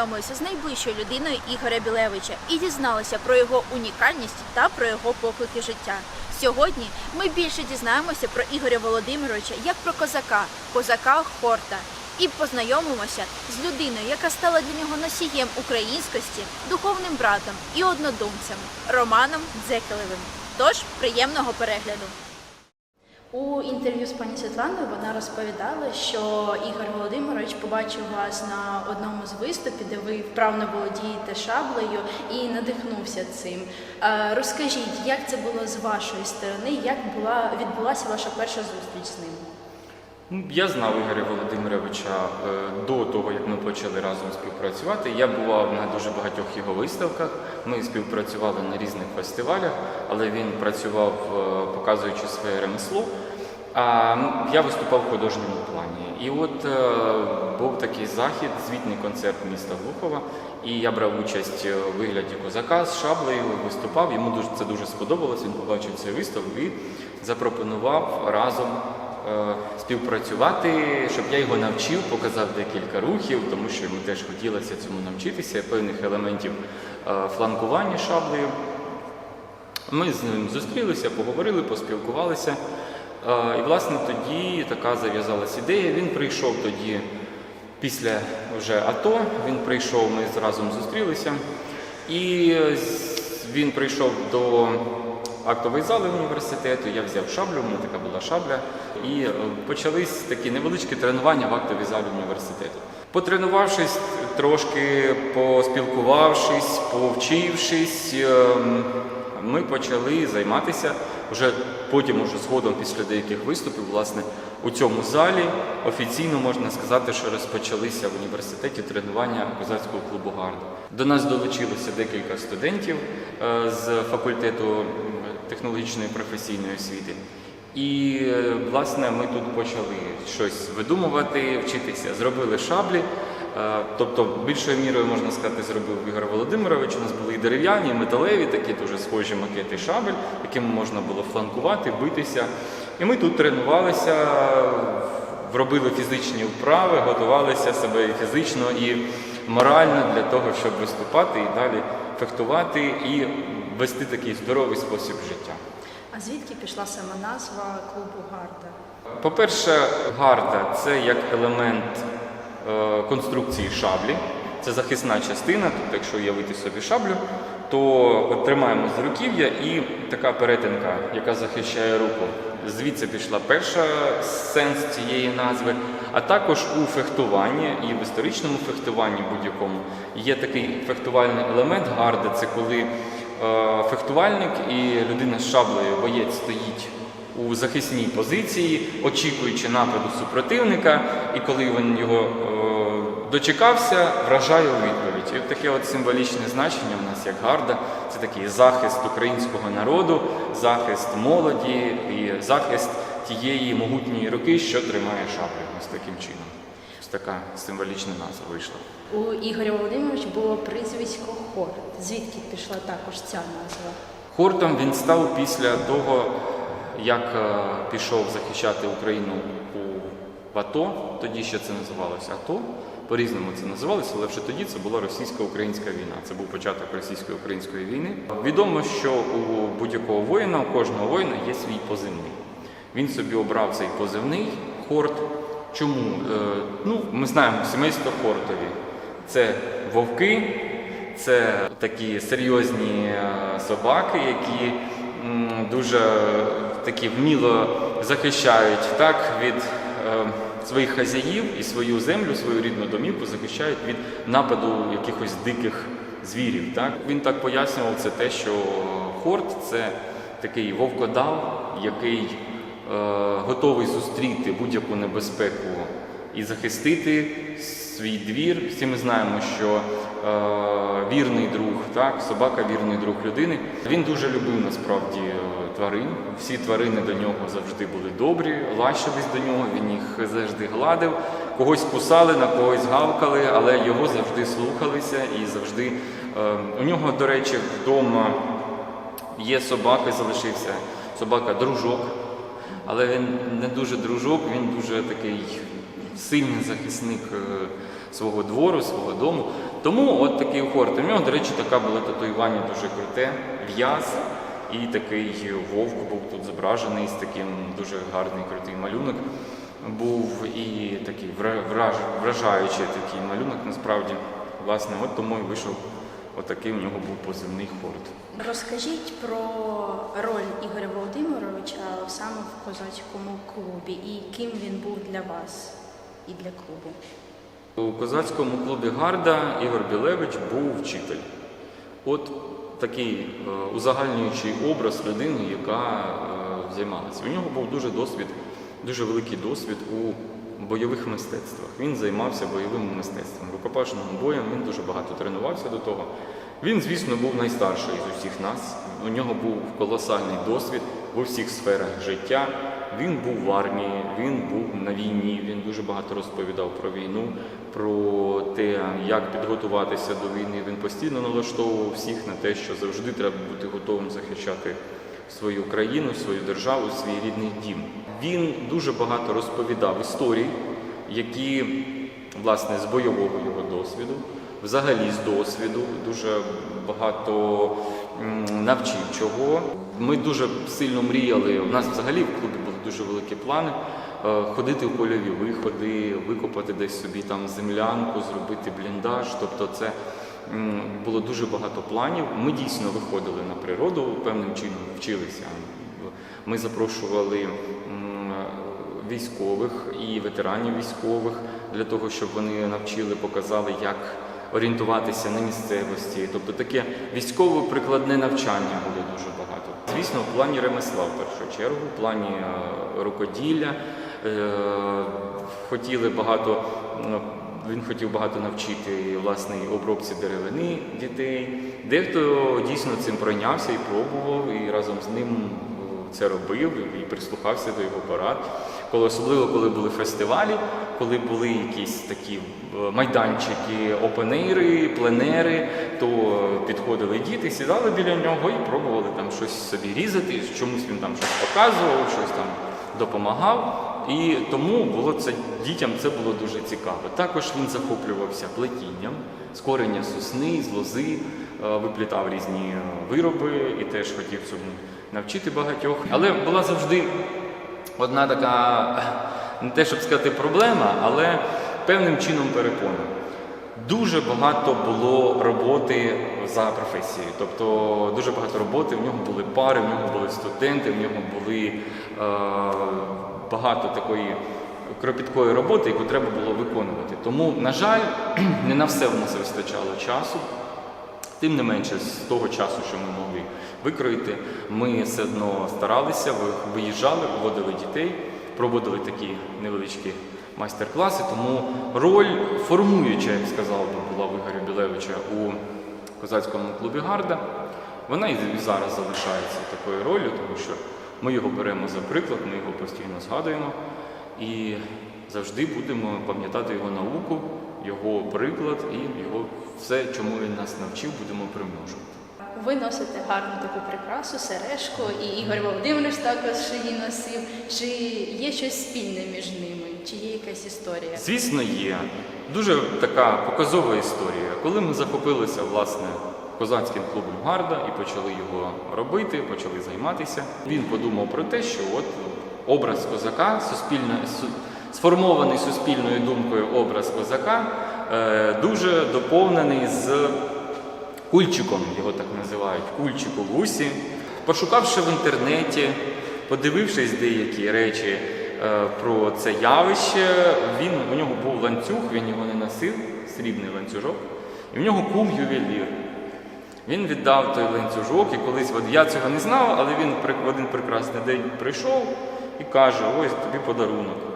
познайомилися з найближчою людиною Ігоря Білевича і дізналися про його унікальність та про його поклики життя. Сьогодні ми більше дізнаємося про Ігоря Володимировича як про козака, козака Хорта, і познайомимося з людиною, яка стала для нього носієм українськості, духовним братом і однодумцем Романом Дзекелевим. Тож приємного перегляду. У інтерв'ю з пані Світланою вона розповідала, що Ігор Володимирович побачив вас на одному з виступів, де ви вправно володієте шаблею і надихнувся цим. Е, Розкажіть, як це було з вашої сторони, як була відбулася ваша перша зустріч з ним? Ну, Я знав Ігоря Володимировича е, до того, як ми почали разом співпрацювати. Я бував на дуже багатьох його виставках. Ми співпрацювали на різних фестивалях, але він працював, е, показуючи своє ремесло. А я виступав в художньому плані. І от е, був такий захід, звітний концерт міста Глухова, і я брав участь е, у вигляді козака з шаблею, виступав. Йому дуже це дуже сподобалось. Він побачив цей виставку і запропонував разом е, співпрацювати, щоб я його навчив, показав декілька рухів, тому що йому теж хотілося цьому навчитися, певних елементів фланкування шаблею. Ми з ним зустрілися, поговорили, поспілкувалися. І, власне, тоді така зав'язалась ідея. Він прийшов тоді після вже АТО, він прийшов, ми разом зустрілися. І він прийшов до актової зали університету, я взяв шаблю, у мене така була шабля, і е, почались такі невеличкі тренування в актовій залі університету. Потренувавшись трошки, поспілкувавшись, повчившись, ем, ми почали займатися вже потім, уже згодом після деяких виступів, власне, у цьому залі офіційно можна сказати, що розпочалися в університеті тренування козацького клубу Гарда. До нас долучилося декілька студентів е, з факультету технологічної професійної освіти. І е, власне ми тут почали щось видумувати, вчитися. Зробили шаблі. Е, Тобто, більшою мірою можна сказати, зробив Ігор Володимирович. У нас були і дерев'яні, і металеві, такі дуже схожі макети шабель, якими можна було фланкувати, битися. І ми тут тренувалися, робили фізичні вправи, готувалися себе і фізично, і морально для того, щоб виступати і далі фехтувати і вести такий здоровий спосіб життя. А звідки пішла сама назва клубу Гарда? По-перше, гарда це як елемент конструкції шаблі, це захисна частина. Тобто, якщо уявити собі шаблю, то тримаємо за руків'я і така перетинка, яка захищає руку. Звідси пішла перша сенс цієї назви. А також у фехтуванні і в історичному фехтуванні будь-якому є такий фехтувальний елемент гарди. Це коли е, фехтувальник і людина з шаблею, боєць стоїть у захисній позиції, очікуючи нападу супротивника, і коли він його е, дочекався, вражає у відповідь. І от таке от символічне значення в нас як гарда це такий захист українського народу, захист молоді і захист тієї могутньої руки, що тримає шаблю. Ось таким чином. Ось така символічна назва вийшла. У Ігоря Володимировича було прізвисько Хорт. Звідки пішла також ця назва? Хортом він став після того, як е, пішов захищати Україну у АТО. Тоді ще це називалося АТО. По-різному це називалося, але вже тоді це була російсько-українська війна. Це був початок російсько-української війни. Відомо, що у будь-якого воїна, у кожного воїна є свій позивний. Він собі обрав цей позивний Хорт. Чому? Е, ну, ми знаємо сімейство Хортові. Це вовки, це такі серйозні е, собаки, які дуже такі вміло захищають так, від е, своїх хазяїв і свою землю, свою рідну домівку захищають від нападу якихось диких звірів. Так? Він так пояснював це те, що хорт це такий вовкодав, який е, готовий зустріти будь-яку небезпеку і захистити свій двір. Всі ми знаємо, що вірний друг, так, собака вірний друг людини. Він дуже любив насправді е, тварин. Всі тварини до нього завжди були добрі, лащились до нього, він їх завжди гладив. Когось кусали, на когось гавкали, але його завжди слухалися і завжди. Е, у нього, до речі, вдома є собака, залишився собака дружок. Але він не дуже дружок, він дуже такий сильний захисник е, свого двору, свого дому. Тому от такий хорт. У нього, до речі, така була татуювання дуже круте, в'яз. І такий вовк був тут зображений з таким дуже гарний крутий малюнок. Був і такий вра- враж- вражаючий такий малюнок насправді. Власне, от тому і вийшов отакий у нього був позивний хорт. Розкажіть про роль Ігоря Володимировича саме в козацькому клубі і ким він був для вас і для клубу. У козацькому клубі Гарда Ігор Білевич був вчитель. От такий е, узагальнюючий образ людини, яка е, займалася. У нього був дуже досвід, дуже великий досвід у бойових мистецтвах. Він займався бойовим мистецтвом, рукопашним боєм, він дуже багато тренувався до того. Він, звісно, був найстарший з усіх нас. У нього був колосальний досвід у всіх сферах життя. Він був в армії, він був на війні, він дуже багато розповідав про війну, про те, як підготуватися до війни. Він постійно налаштовував всіх на те, що завжди треба бути готовим захищати свою країну, свою державу, свій рідний дім. Він дуже багато розповідав історій, які власне з бойового його досвіду, взагалі з досвіду, дуже багато навчив чого. Ми дуже сильно мріяли. У нас взагалі в клубі були дуже великі плани. е, Ходити в польові виходи, викопати десь собі там землянку, зробити бліндаж. Тобто, це було дуже багато планів. Ми дійсно виходили на природу, певним чином вчилися. Ми запрошували військових і ветеранів військових для того, щоб вони навчили, показали, як орієнтуватися на місцевості. Тобто таке військово-прикладне навчання було дуже багато. Звісно, в плані ремесла в першу чергу, в плані е, рукоділля. Е, хотіли багато. Він хотів багато навчити власне обробці деревини дітей. Дехто дійсно цим пройнявся і пробував, і разом з ним це робив і прислухався до його порад. Коли особливо коли були фестивалі, коли були якісь такі е, майданчики, опенейри, пленери, то підходили діти, сідали біля нього і пробували там щось собі різати, чомусь він там щось показував, щось там допомагав. І тому було це дітям це було дуже цікаво. Також він захоплювався плетінням, з корення сосни, з лози, е, виплітав різні вироби і теж хотів цьому навчити багатьох. Але була завжди одна така, не те, щоб сказати, проблема, але певним чином перепона. Дуже багато було роботи за професією. Тобто дуже багато роботи, в нього були пари, в нього були студенти, в нього були е, багато такої кропіткої роботи, яку треба було виконувати. Тому, на жаль, не на все в нас вистачало часу. Тим не менше, з того часу, що ми могли викроїти, ми все одно старалися, ви- виїжджали, виводили дітей, проводили такі невеличкі майстер-класи. Тому роль формуюча, як сказав би, була в Ігоря Білевича у козацькому клубі Гарда. Вона і зараз залишається такою ролью, тому що ми його беремо за приклад, ми його постійно згадуємо і завжди будемо пам'ятати його науку, його приклад і його все, чому він нас навчив, будемо примножувати. Ви носите гарну таку прикрасу, сережку, і Ігор Володимирович також її носив. Чи є щось спільне між ними? Чи є якась історія? Звісно, є дуже така показова історія. Коли ми захопилися власне козацьким клубом Гарда і почали його робити, почали займатися. Він подумав про те, що от образ козака, суспільно, су- сформований суспільною думкою образ козака, дуже доповнений з кульчиком, його так називають, кульчик у вусі. Пошукавши в інтернеті, подивившись деякі речі е, про це явище, він, у нього був ланцюг, він його не носив, срібний ланцюжок, і в нього кум ювелір. Він віддав той ланцюжок, і колись от я цього не знав, але він в один прекрасний день прийшов і каже: ось тобі подарунок.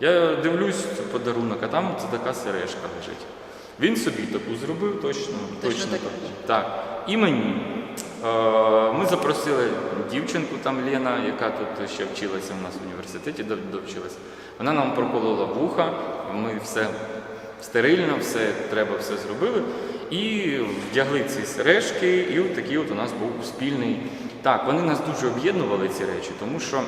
Я дивлюсь подарунок, а там це така сережка лежить. Він собі таку зробив точно, Точно точно, таку так. так. І мені. Е, Ми запросили дівчинку там Лена, яка тут ще вчилася у нас в університеті, дов- довчилася. Вона нам проколола вуха, ми все стерильно, все треба, все зробили. І вдягли ці сережки, і от такий от у нас був спільний. Так, вони нас дуже об'єднували ці речі, тому що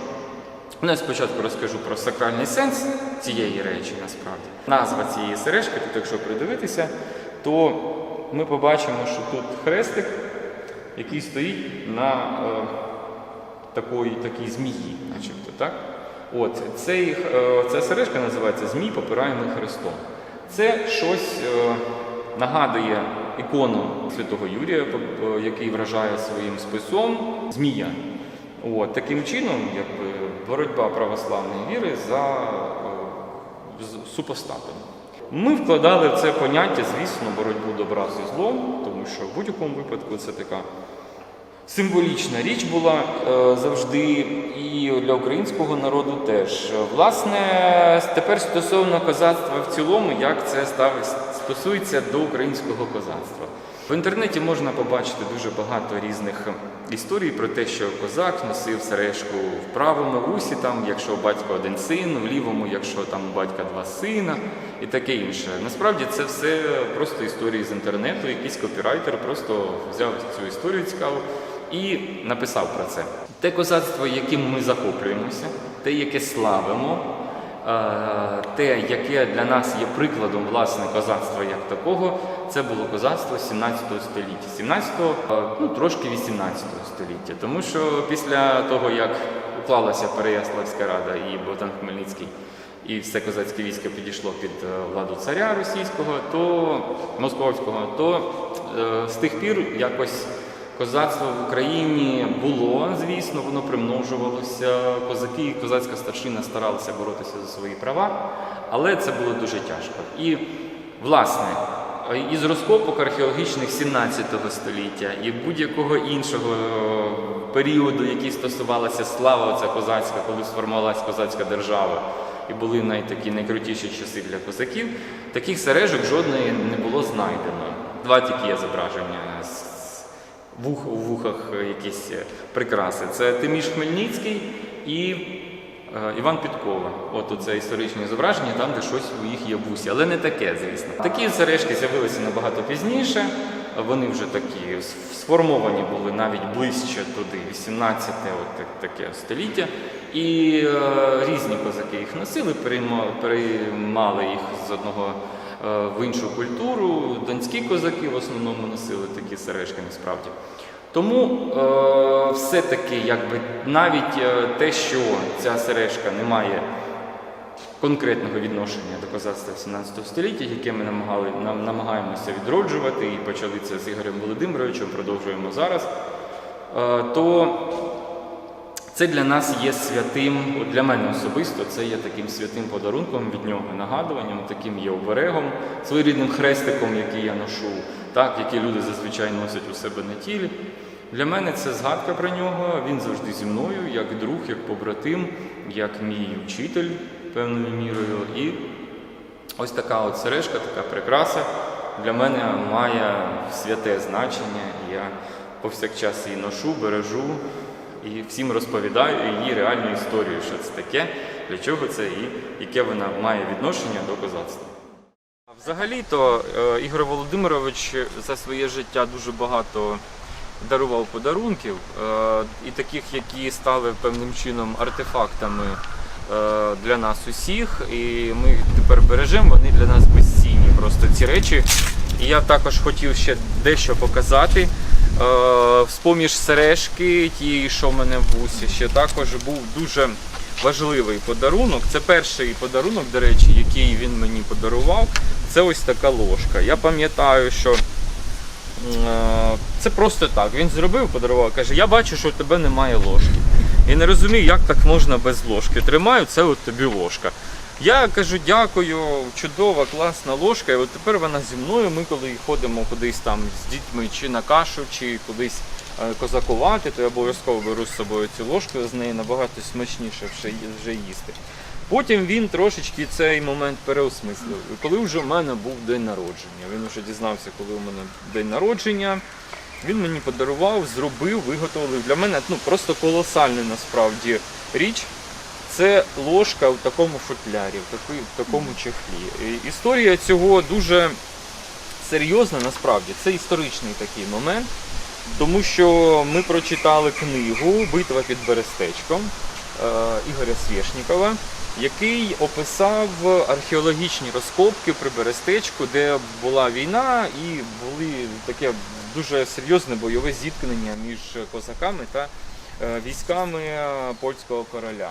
Ну, я спочатку розкажу про сакральний сенс цієї речі, насправді. Назва цієї сережки, тут якщо придивитися, то ми побачимо, що тут хрестик, який стоїть на е, такої, такій змії, начебто, так? От, цей, е, ця сережка називається Змій, попираємий Христом. Це щось е, нагадує ікону святого Юрія, е, який вражає своїм списом Змія. От, таким чином, якби боротьба православної віри за е, супостатом. Ми вкладали в це поняття, звісно, боротьбу добра зі злом, тому що в будь-якому випадку це така символічна річ була е, завжди і для українського народу теж. Власне, тепер стосовно козацтва в цілому, як це стосується до українського козацтва. В інтернеті можна побачити дуже багато різних історій про те, що козак носив сережку в правому вусі, там, якщо у батька один син, в лівому, якщо там у батька два сина і таке інше. Насправді це все просто історії з інтернету. Якийсь копірайтер просто взяв цю історію цікаву і написав про це. Те козацтво, яким ми захоплюємося, те, яке славимо, те, яке для нас є прикладом власне козацтва як такого, це було козацтво 17 століття, 17-го, е, ну трошки 18 століття. Тому що після того, як уклалася Переяславська рада і Богдан Хмельницький, і все козацьке військо підійшло під е, владу царя російського, то московського, то е, з тих пір якось Козацтво в Україні було, звісно, воно примножувалося. Козаки і козацька старшина старалися боротися за свої права, але це було дуже тяжко. І, власне, із розкопок археологічних 17 століття і будь-якого іншого періоду, який стосувалася слава оця козацька, коли сформувалася козацька держава, і були навіть такі найкрутіші часи для козаків, таких сережок жодної не було знайдено. Два тільки є зображення вух, у вухах е, якісь е, прикраси. Це Тиміш Хмельницький і е, Іван Підкова. От оце історичне зображення, там, де щось у їх є вусі. Але не таке, звісно. Такі сережки з'явилися набагато пізніше. Вони вже такі сформовані були навіть ближче туди, 18 от таке століття. І е, різні козаки їх носили, перейма- переймали їх з одного в іншу культуру. Донські козаки в основному носили такі сережки насправді. Тому е, все-таки, якби навіть е, те, що ця сережка не має конкретного відношення до козацтва 17 століття, яке ми намагали, нам, намагаємося відроджувати, і почали це з Ігорем Володимировичем, продовжуємо зараз, е, то це для нас є святим, для мене особисто, це є таким святим подарунком від нього, нагадуванням, таким є оберегом, своєрідним хрестиком, який я ношу, так, який люди зазвичай носять у себе на тілі. Для мене це згадка про нього. Він завжди зі мною, як друг, як побратим, як мій учитель певною мірою. І ось така от сережка, така прикраса для мене має святе значення. Я повсякчас її ношу, бережу і всім розповідаю її реальну історію, що це таке, для чого це і яке вона має відношення до козацтва. Взагалі-то е, Ігор Володимирович за своє життя дуже багато дарував подарунків, е, і таких, які стали певним чином артефактами е, для нас усіх. І ми їх тепер бережемо, вони для нас безцінні. Просто ці речі. І я також хотів ще дещо показати. Е, З-поміж сережки, ті, що в мене в вусі, ще також був дуже важливий подарунок. Це перший подарунок, до речі, який він мені подарував. Це ось така ложка. Я пам'ятаю, що Е, Це просто так. Він зробив, подарував, каже, я бачу, що у тебе немає ложки. І не розумію, як так можна без ложки. Тримаю, це от тобі ложка. Я кажу, дякую, чудова, класна ложка. І от тепер вона зі мною. Ми коли ходимо кудись там з дітьми, чи на кашу, чи кудись е, козакувати, то я обов'язково беру з собою цю ложку, з неї набагато смачніше вже, їсти. Потім він трошечки цей момент переосмислив. Коли вже в мене був день народження, він вже дізнався, коли у мене день народження. Він мені подарував, зробив, виготовив. Для мене ну, просто колосальна насправді річ. Це ложка в такому футлярі, в, такому чехлі. Історія цього дуже серйозна насправді. Це історичний такий момент, тому що ми прочитали книгу Битва під Берестечком. Ігоря Свєшнікова, який описав археологічні розкопки при Берестечку, де була війна і були таке дуже серйозне бойове зіткнення між козаками та е, військами е, польського короля.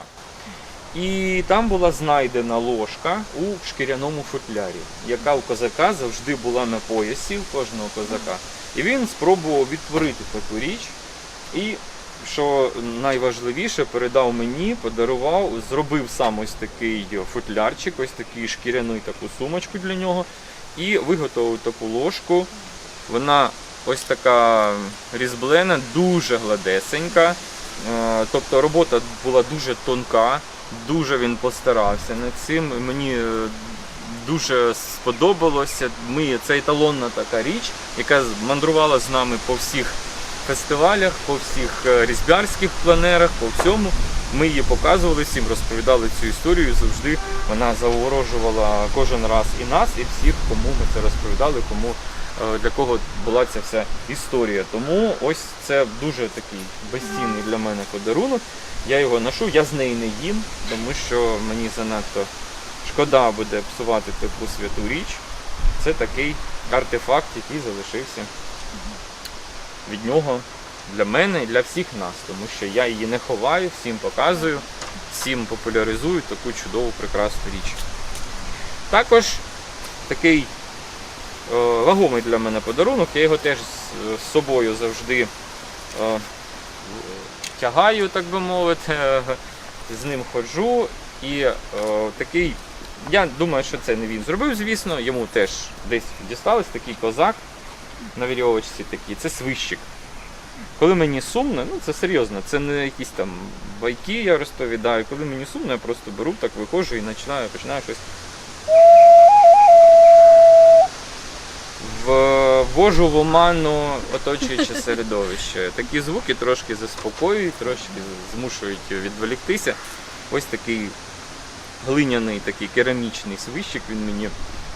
І там була знайдена ложка у шкіряному футлярі, яка у козака завжди була на поясі у кожного козака. І він спробував відтворити таку річ. І що найважливіше, передав мені, подарував, зробив сам ось такий футлярчик, ось такий шкіряний таку сумочку для нього. І виготовив таку ложку. Вона ось така різблена, дуже гладесенька. Е, Тобто робота була дуже тонка, дуже він постарався над цим. Мені е, дуже сподобалося. Ми, це еталонна така річ, яка мандрувала з нами по всіх фестивалях, по всіх е, різбярських планерах, по всьому. Ми її показували всім, розповідали цю історію. Завжди вона заворожувала кожен раз і нас, і всіх, кому ми це розповідали, кому для кого була ця вся історія. Тому ось це дуже такий безцінний для мене подарунок. Я його ношу, я з неї не їм, тому що мені занадто шкода буде псувати таку святу річ. Це такий артефакт, який залишився від нього для мене і для всіх нас, тому що я її не ховаю, всім показую, всім популяризую таку чудову прекрасну річ. Також такий е, вагомий для мене подарунок, я його теж з, собою завжди е, тягаю, так би мовити, е, з ним ходжу. І е, такий, я думаю, що це не він зробив, звісно, йому теж десь дісталось такий козак на вірьовочці такий, це свищик. Коли мені сумно, ну це серйозно, це не якісь там байки я розповідаю. Коли мені сумно, я просто беру, так виходжу і починаю, починаю щось. Ввожу в оману оточуюче середовище. Такі звуки трошки заспокоюють, трошки змушують відволіктися. Ось такий глиняний, такий керамічний свищик він мені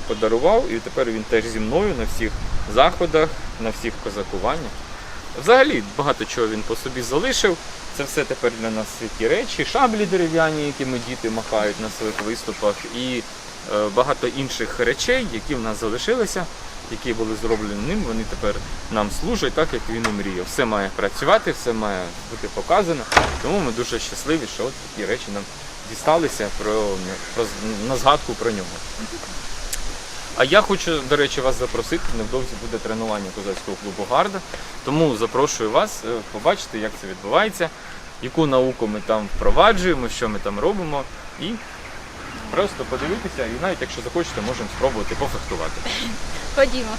подарував, і тепер він теж зі мною на всіх заходах, на всіх козакуваннях. Взагалі багато чого він по собі залишив. Це все тепер для нас святі речі, шаблі дерев'яні, якими діти махають на своїх виступах, і багато інших речей, які в нас залишилися, які були зроблені ним, вони тепер нам служать так, як він і мріяв. Все має працювати, все має бути показано. Тому ми дуже щасливі, що от такі речі нам дісталися про, про на згадку про нього. А я хочу, до речі, вас запросити. Невдовзі буде тренування козацького клубу Гарда. Тому запрошую вас е, побачити, як це відбувається, яку науку ми там впроваджуємо, що ми там робимо. І просто подивитися, і навіть якщо захочете, можемо спробувати пофехтувати. Ходімо.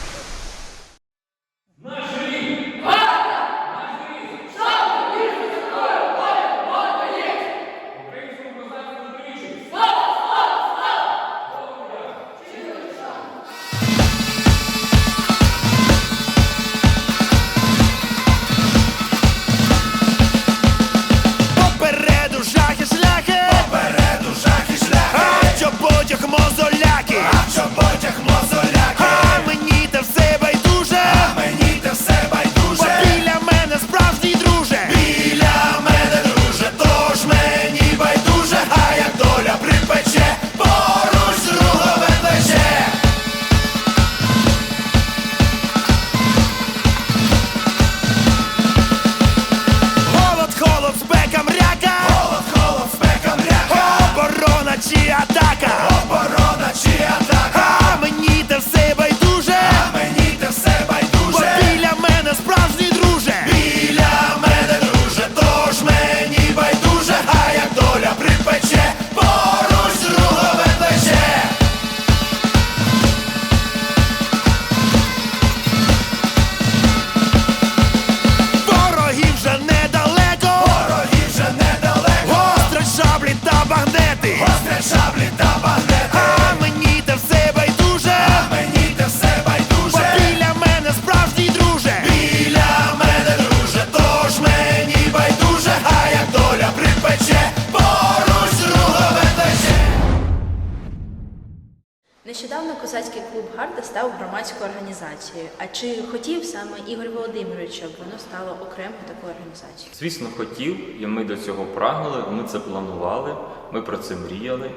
Клуб Гарда став громадською організацією. А чи хотів саме Ігор Володимирович, щоб воно стало окремою такою організацією? Звісно, хотів, і ми до цього прагнули, ми це планували, ми про це мріяли.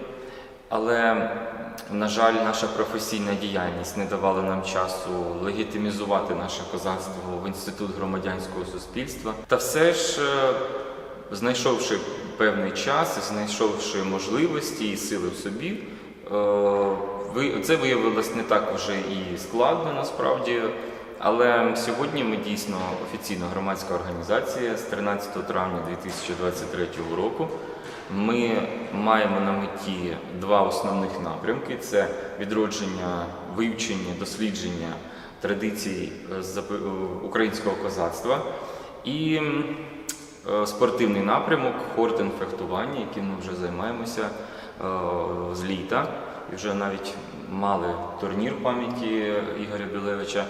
Але, на жаль, наша професійна діяльність не давала нам часу легітимізувати наше козацтво в інститут громадянського суспільства. Та все ж, е, знайшовши певний час, знайшовши можливості і сили в собі, е, це виявилось не так вже і складно насправді. Але сьогодні ми дійсно офіційно громадська організація з 13 травня 2023 року. Ми маємо на меті два основних напрямки: це відродження, вивчення, дослідження традицій е, е, українського козацтва і е, спортивний напрямок Хортен фехтування, яким ми вже займаємося з літа. І вже навіть мали турнір пам'яті Ігоря Білевича.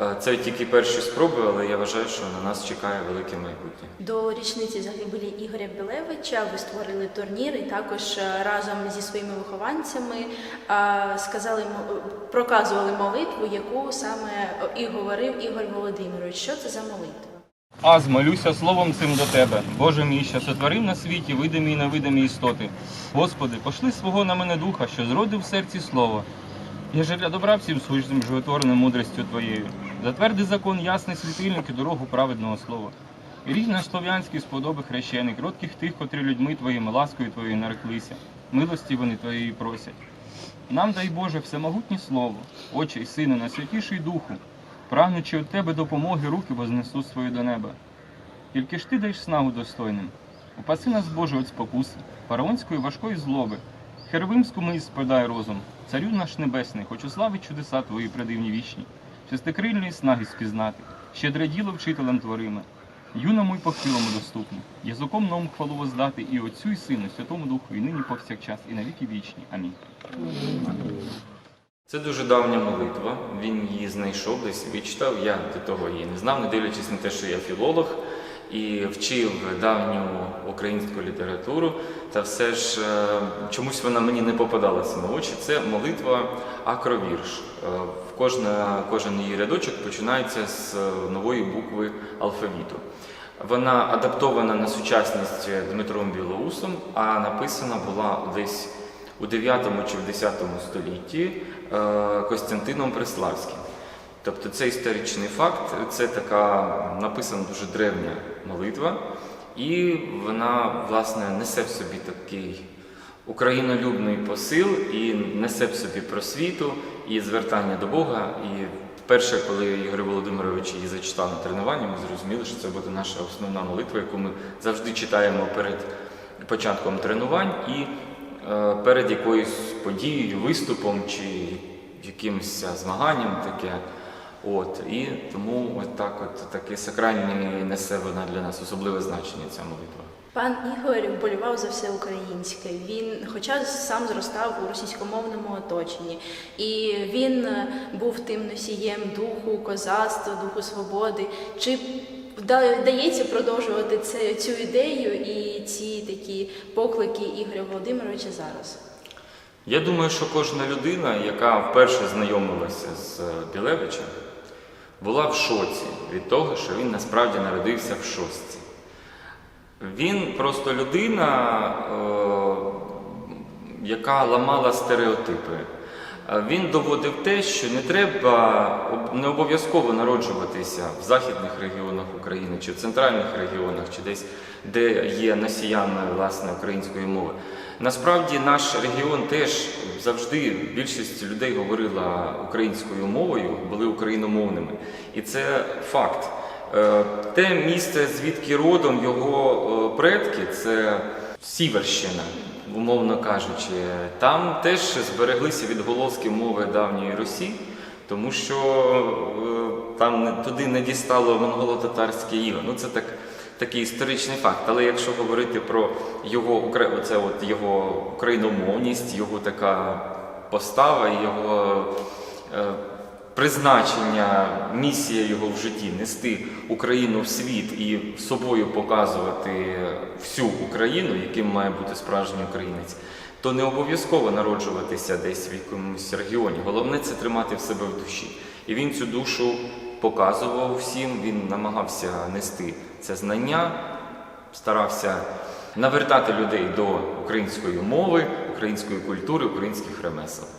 Е, Це тільки перші спроби, але я вважаю, що на нас чекає велике майбутнє. До річниці загибелі Ігоря Білевича ви створили турнір і також е, разом зі своїми вихованцями е, сказали проказували молитву, яку саме і говорив Ігор Володимирович. Що це за молитва? Аз молюся словом цим до тебе, Боже мій, що сотворив на світі видимі і невидимі істоти. Господи, пошли свого на мене духа, що зродив в серці слово. Я же для добра всім служним животвореним мудрістю Твоєю. Затверди закон ясний світильник і дорогу праведного слова. І рід наш слов'янський сподоби хрещений, кротких тих, котрі людьми Твоїми ласкою Твоєю нареклися. Милості вони Твоєї просять. Нам дай Боже всемогутнє слово, Отче й Сину, найсвятіший Духу, прагнучи від Тебе допомоги, руки вознесу свої до неба. Тільки ж ти даєш снагу достойним. Упаси нас, Боже, від спокуси, фараонської важкої злоби. Хервимську ми спадай розум, царю наш небесний, хочу славить чудеса твої придивні вічні, шестикрильної снаги спізнати, щедре діло вчителем твориме, юному й похилому доступне, язиком новим хвалу воздати і Отцю і Сину, Святому Духу, і нині повсякчас, і навіки вічні. Амінь. Це дуже давня молитва. Він її знайшов, десь вичитав. Я до того її не знав, не дивлячись на те, що я філолог і вчив давню українську літературу. Та все ж е, чомусь вона мені не попадалася на очі. Це молитва акровірш. Е, кожна, кожен її рядочок починається з е, нової букви алфавіту. Вона адаптована на сучасність Дмитром Білоусом, а написана була десь у 9 чи в 10 столітті е, Костянтином Преславським. Тобто це історичний факт, це така написана дуже древня молитва, і вона, власне, несе в собі такий українолюбний посил і несе в собі просвіту і звертання до Бога. І вперше, коли Ігор Володимирович її зачитав на тренуванні, ми зрозуміли, що це буде наша основна молитва, яку ми завжди читаємо перед початком тренувань і перед якоюсь подією, виступом чи якимось змаганням таке. От, і тому от так от таке сакральне несе вона для нас особливе значення ця молитва. Пан Ігор вболівав за все українське. Він, хоча сам зростав у російськомовному оточенні, і він е, був тим носієм духу козацтва, духу свободи. Чи вдається продовжувати це, цю ідею і ці такі поклики Ігоря Володимировича зараз? Я думаю, що кожна людина, яка вперше знайомилася з Білевичем, була в шоці від того, що він насправді народився в шостці. Він просто людина, е, яка ламала стереотипи. Він доводив те, що не треба не обов'язково народжуватися в західних регіонах України чи в центральних регіонах, чи десь де є носіями власне української мови. Насправді наш регіон теж завжди більшість людей говорила українською мовою, були україномовними, і це факт. Е, Те місце, звідки родом його е, предки, це Сіверщина, умовно кажучи. Там теж збереглися відголоски мови давньої Русі, тому що е, там туди не дістало монголо-татарське іго. Ну це так, такий історичний факт. Але якщо говорити про його, оце от його україномовність, його така постава, його е, призначення, місія його в житті нести Україну в світ і собою показувати всю Україну, яким має бути справжній українець. то не обов'язково народжуватися десь в якомусь регіоні. Головне це тримати в себе в душі. І він цю душу показував всім, він намагався нести це знання, старався навертати людей до української мови, української культури, українських ремесел.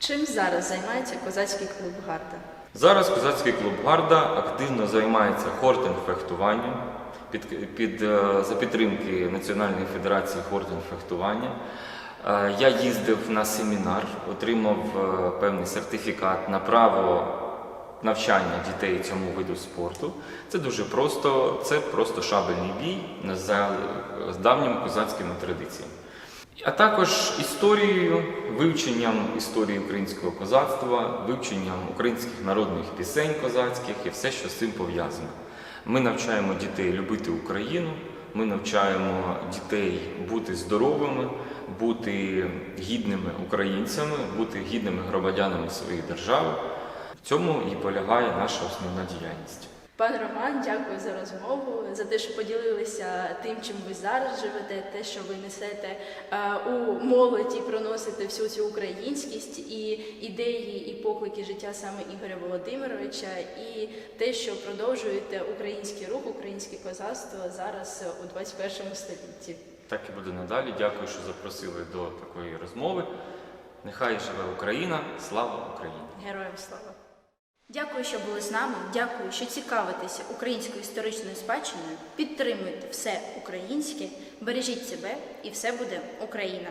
Чим зараз займається козацький клуб Гарда? Зараз козацький клуб Гарда активно займається хортинг-фехтуванням під, під, е, за підтримки Національної федерації хортинг-фехтування. Е, Я їздив на семінар, отримав е, певний сертифікат на право навчання дітей цьому виду спорту. Це дуже просто, це просто шабельний бій з давніми козацькими традиціями. А також історією, вивченням історії українського козацтва, вивченням українських народних пісень козацьких і все, що з цим пов'язано. Ми навчаємо дітей любити Україну, ми навчаємо дітей бути здоровими, бути гідними українцями, бути гідними громадянами своєї держави. В цьому і полягає наша основна діяльність. Пан Роман, дякую за розмову, за те, що поділилися тим, чим ви зараз живете, те, що ви несете е, у молодь і проносите всю цю українськість і ідеї і поклики життя саме Ігоря Володимировича, і те, що продовжуєте український рух, українське козацтво зараз у 21 столітті. Так і буде надалі. Дякую, що запросили до такої розмови. Нехай живе Україна, слава Україні! Героям слава! Дякую, що були з нами. Дякую, що цікавитеся українською історичною спадщиною. Підтримуйте все українське, бережіть себе, і все буде Україна.